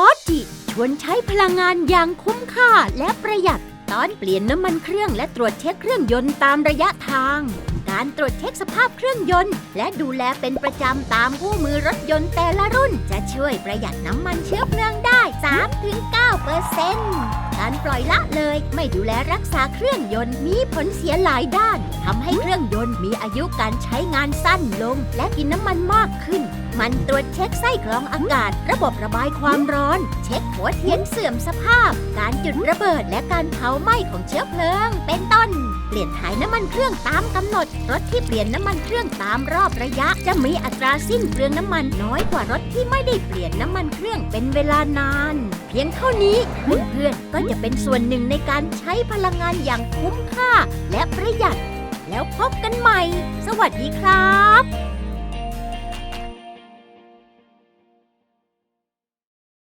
ก็จิชวนใช้พลังงานอย่างคุ้มค่าและประหยัด ตอนเปลี่ยนน้ำมันเครื่องและตรวจเช็คเครื่องยนต์ตามระยะทาง การตรวจเช็คสภาพเครื่องยนต์ และดูแลเป็นประจำตามคู่มือรถยนต์แต่ละรุ่น จะช่วยประหยัดน้ำมันเชื้อเพลิงได้ 3-9 การปล่อยละเลยไม่ดูแลรักษาเครื่องยนต์มีผลเสียหลายด้านทำให้เครื่องยนต์มีอายุการใช้งานสั้นลง และกินน้ำมันมากขึ้น มันตรวจเช็คไส้กรองอากาศ ระบบระบายความร้อน เช็คหัวเทียนเสื่อมสภาพ การจุดระเบิดและการเผาไหม้ของเชื้อเพลิง เป็นต้น เปลี่ยนถ่ายน้ำมันเครื่องตามกำหนด รถที่เปลี่ยนน้ำมันเครื่องตามรอบระยะ จะมีอัตราสิ้นเปลืองน้ำมันน้อยกว่ารถที่ไม่ได้เปลี่ยนน้ำมันเครื่องเป็นเวลานาน เพียงเท่านี้เพื่อนๆก็จะเป็นส่วนหนึ่งในการใช้พลังงานอย่างคุ้มค่าและประหยัด แล้วพบกันใหม่ สวัสดีครับ